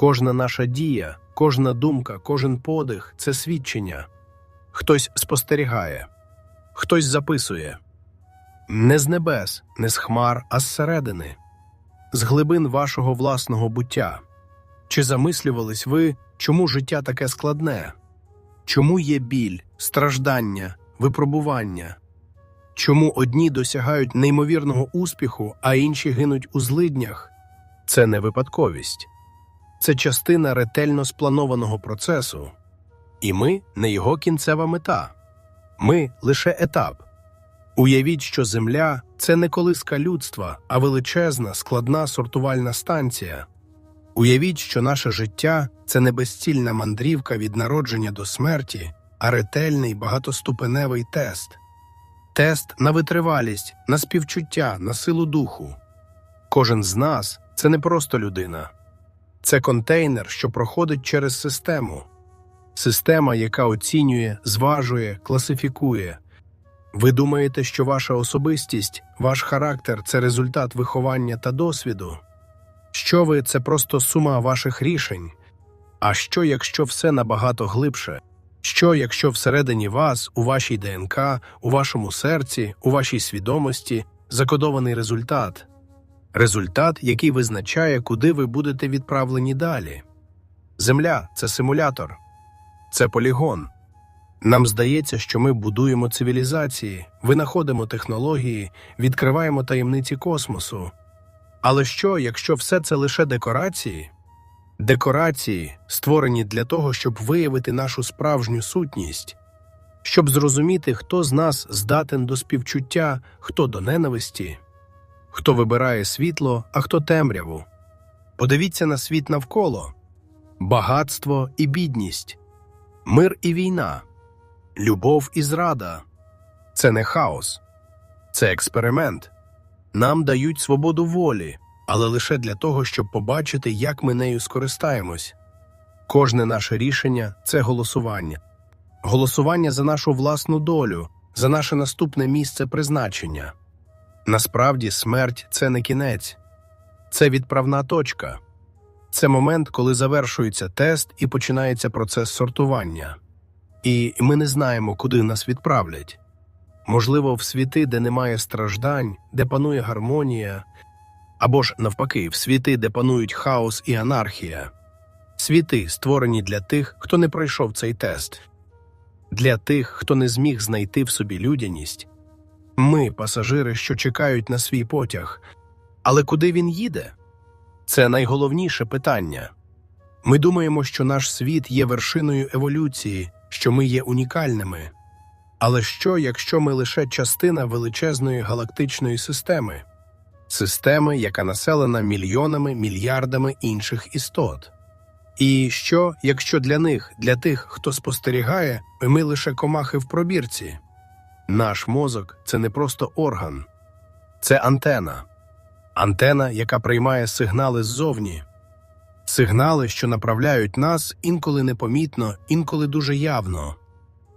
Кожна наша дія, кожна думка, кожен подих це свідчення. Хтось спостерігає, хтось записує. Не з небес, не з хмар, а зсередини, з глибин вашого власного буття. Чи замислювались ви, чому життя таке складне? Чому є біль, страждання, випробування? Чому одні досягають неймовірного успіху, а інші гинуть у злиднях? Це не випадковість, це частина ретельно спланованого процесу, і ми не його кінцева мета. Ми лише етап. Уявіть, що Земля це не колиска людства, а величезна, складна сортувальна станція. Уявіть, що наше життя це не безцільна мандрівка від народження до смерті, а ретельний багатоступеневий тест. Тест на витривалість, на співчуття, на силу духу. Кожен з нас це не просто людина, це контейнер, що проходить через систему. Система, яка оцінює, зважує, класифікує. Ви думаєте, що ваша особистість, ваш характер це результат виховання та досвіду? Що ви це просто сума ваших рішень? А що, якщо все набагато глибше? Що, якщо всередині вас, у вашій ДНК, у вашому серці, у вашій свідомості закодований результат? Результат, який визначає, куди ви будете відправлені далі. Земля це симулятор, це полігон. Нам здається, що ми будуємо цивілізації, винаходимо технології, відкриваємо таємниці космосу. Але що, якщо все це лише декорації? Декорації, створені для того, щоб виявити нашу справжню сутність, щоб зрозуміти, хто з нас здатен до співчуття, хто до ненависті, хто вибирає світло, а хто темряву. Подивіться на світ навколо багатство і бідність, мир і війна, любов і зрада. Це не хаос, це експеримент. Нам дають свободу волі, але лише для того, щоб побачити, як ми нею скористаємось. Кожне наше рішення це голосування. Голосування за нашу власну долю, за наше наступне місце призначення. Насправді, смерть це не кінець, це відправна точка. Це момент, коли завершується тест і починається процес сортування. І ми не знаємо, куди нас відправлять. Можливо, в світи, де немає страждань, де панує гармонія, або ж навпаки, в світи, де панують хаос і анархія, світи, створені для тих, хто не пройшов цей тест, для тих, хто не зміг знайти в собі людяність. Ми, пасажири, що чекають на свій потяг. Але куди він їде? Це найголовніше питання. Ми думаємо, що наш світ є вершиною еволюції, що ми є унікальними. Але що, якщо ми лише частина величезної галактичної системи, системи, яка населена мільйонами, мільярдами інших істот? І що, якщо для них, для тих, хто спостерігає, ми лише комахи в пробірці? Наш мозок це не просто орган, це антена. Антена, яка приймає сигнали ззовні, сигнали, що направляють нас інколи непомітно, інколи дуже явно.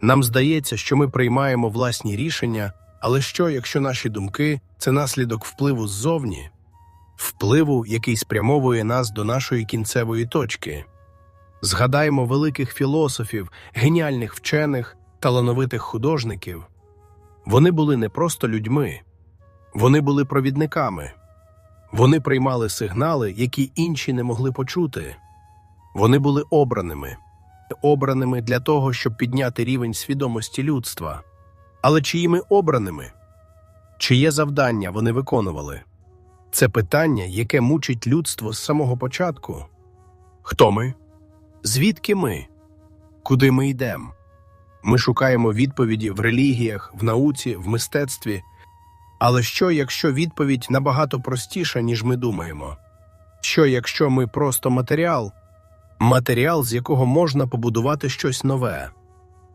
Нам здається, що ми приймаємо власні рішення, але що, якщо наші думки це наслідок впливу ззовні, впливу, який спрямовує нас до нашої кінцевої точки? Згадаймо великих філософів, геніальних вчених, талановитих художників. Вони були не просто людьми, вони були провідниками. Вони приймали сигнали, які інші не могли почути. Вони були обраними, обраними для того, щоб підняти рівень свідомості людства. Але чиїми обраними? Чиє завдання вони виконували? Це питання, яке мучить людство з самого початку. Хто ми? Звідки ми? Куди ми йдемо? Ми шукаємо відповіді в релігіях, в науці, в мистецтві. Але що, якщо відповідь набагато простіша, ніж ми думаємо? Що, якщо ми просто матеріал, матеріал, з якого можна побудувати щось нове?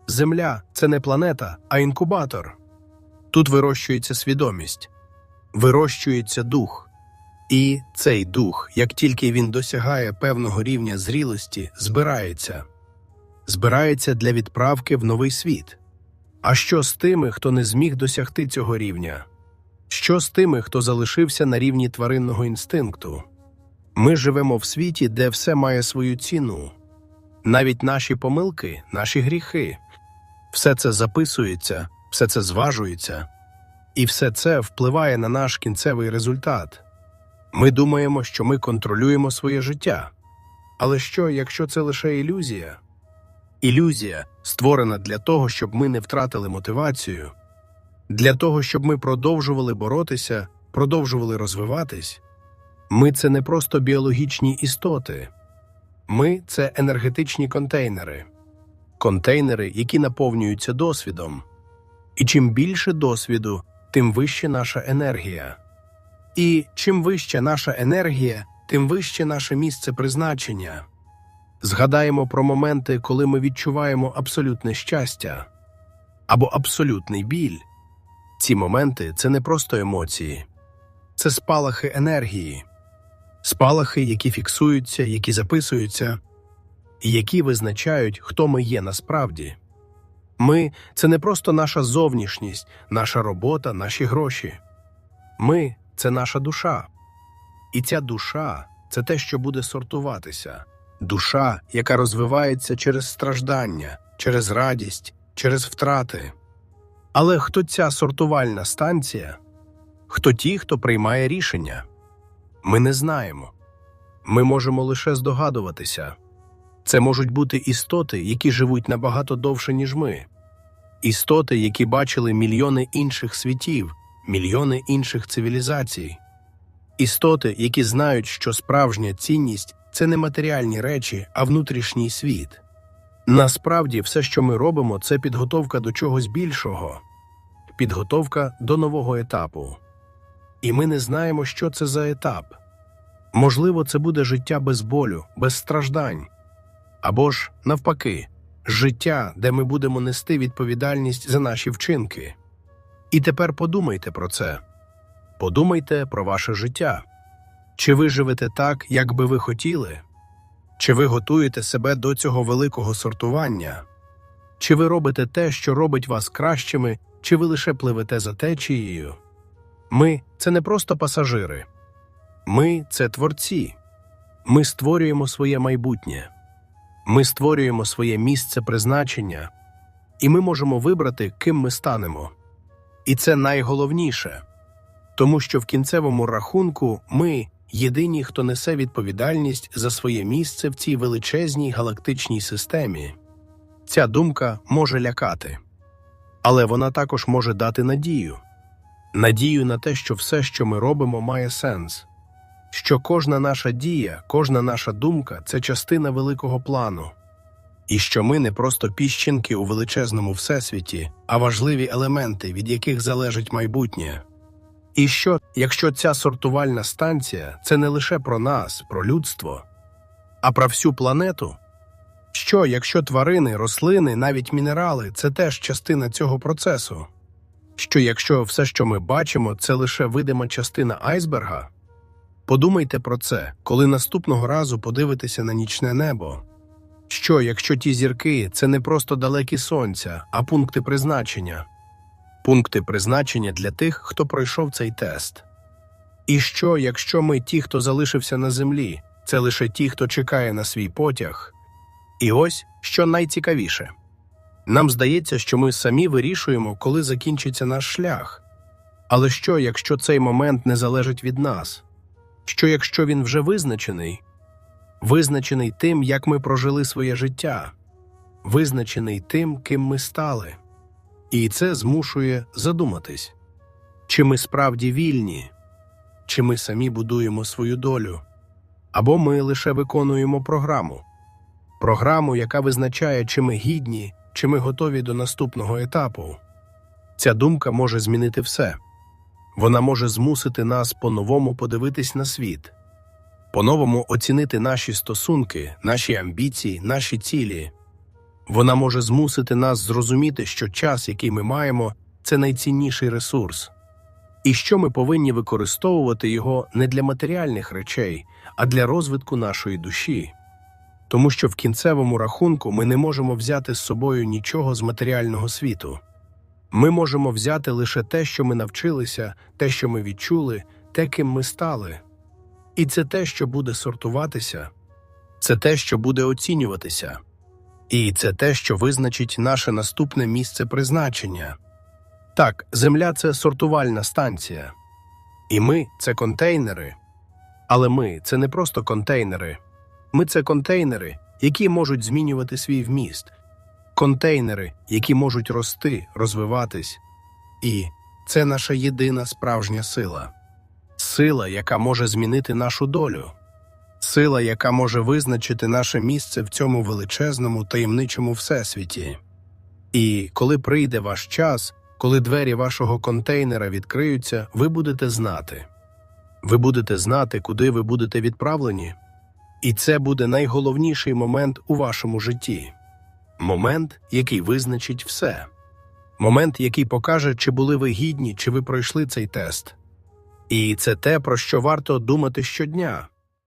Земля це не планета, а інкубатор. Тут вирощується свідомість, вирощується дух. І цей дух, як тільки він досягає певного рівня зрілості, збирається, збирається для відправки в новий світ. А що з тими, хто не зміг досягти цього рівня? Що з тими, хто залишився на рівні тваринного інстинкту? Ми живемо в світі, де все має свою ціну. Навіть наші помилки, наші гріхи. Все це записується, все це зважується, і все це впливає на наш кінцевий результат. Ми думаємо, що ми контролюємо своє життя. Але що, якщо це лише ілюзія? Ілюзія створена для того, щоб ми не втратили мотивацію, для того, щоб ми продовжували боротися, продовжували розвиватись. Ми це не просто біологічні істоти, ми це енергетичні контейнери, контейнери, які наповнюються досвідом. І чим більше досвіду, тим вище наша енергія. І чим вища наша енергія, тим вище наше місце призначення. Згадаємо про моменти, коли ми відчуваємо абсолютне щастя або абсолютний біль. Ці моменти це не просто емоції, це спалахи енергії, спалахи, які фіксуються, які записуються, і які визначають, хто ми є насправді. Ми це не просто наша зовнішність, наша робота, наші гроші. Ми це наша душа. І ця душа це те, що буде сортуватися, душа, яка розвивається через страждання, через радість, через втрати. Але хто ця сортувальна станція? Хто ті, хто приймає рішення? Ми не знаємо. Ми можемо лише здогадуватися. Це можуть бути істоти, які живуть набагато довше, ніж ми, істоти, які бачили мільйони інших світів, мільйони інших цивілізацій, істоти, які знають, що справжня цінність це не матеріальні речі, а внутрішній світ. Насправді, все, що ми робимо, це підготовка до чогось більшого, підготовка до нового етапу. І ми не знаємо, що це за етап. Можливо, це буде життя без болю, без страждань, або ж, навпаки, життя, де ми будемо нести відповідальність за наші вчинки. І тепер подумайте про це. Подумайте про ваше життя. Чи ви живете так, як би ви хотіли? Чи ви готуєте себе до цього великого сортування? Чи ви робите те, що робить вас кращими, чи ви лише пливете за течією? Ми це не просто пасажири. Ми це творці. Ми створюємо своє майбутнє. Ми створюємо своє місце призначення, і ми можемо вибрати, ким ми станемо. І це найголовніше, тому що в кінцевому рахунку ми єдині, хто несе відповідальність за своє місце в цій величезній галактичній системі. Ця думка може лякати, але вона також може дати надію надію на те, що все, що ми робимо, має сенс, що кожна наша дія, кожна наша думка це частина великого плану, і що ми не просто піщинки у величезному всесвіті, а важливі елементи, від яких залежить майбутнє. І що, якщо ця сортувальна станція це не лише про нас, про людство, а про всю планету? Що, якщо тварини, рослини, навіть мінерали це теж частина цього процесу? Що якщо все, що ми бачимо, це лише видима частина айсберга? Подумайте про це, коли наступного разу подивитеся на нічне небо. Що, якщо ті зірки це не просто далекі сонця, а пункти призначення? Пункти призначення для тих, хто пройшов цей тест. І що, якщо ми ті, хто залишився на землі, це лише ті, хто чекає на свій потяг? І ось що найцікавіше нам здається, що ми самі вирішуємо, коли закінчиться наш шлях. Але що, якщо цей момент не залежить від нас? Що якщо він вже визначений, визначений тим, як ми прожили своє життя, визначений тим, ким ми стали? І це змушує задуматись, чи ми справді вільні, чи ми самі будуємо свою долю, або ми лише виконуємо програму, програму, яка визначає, чи ми гідні, чи ми готові до наступного етапу. Ця думка може змінити все. Вона може змусити нас по-новому подивитись на світ, по-новому оцінити наші стосунки, наші амбіції, наші цілі. Вона може змусити нас зрозуміти, що час, який ми маємо, це найцінніший ресурс, і що ми повинні використовувати його не для матеріальних речей, а для розвитку нашої душі. Тому що в кінцевому рахунку ми не можемо взяти з собою нічого з матеріального світу. Ми можемо взяти лише те, що ми навчилися, те, що ми відчули, те, ким ми стали. І це те, що буде сортуватися, це те, що буде оцінюватися, і це те, що визначить наше наступне місце призначення. Так, Земля це сортувальна станція, і ми це контейнери. Але ми це не просто контейнери. Ми це контейнери, які можуть змінювати свій вміст, контейнери, які можуть рости, розвиватись. І це наша єдина справжня сила. Сила, яка може змінити нашу долю, сила, яка може визначити наше місце в цьому величезному таємничому всесвіті. І коли прийде ваш час, коли двері вашого контейнера відкриються, ви будете знати. Ви будете знати, куди ви будете відправлені. І це буде найголовніший момент у вашому житті момент, який визначить все. Момент, який покаже, чи були ви гідні, чи ви пройшли цей тест. І це те, про що варто думати щодня.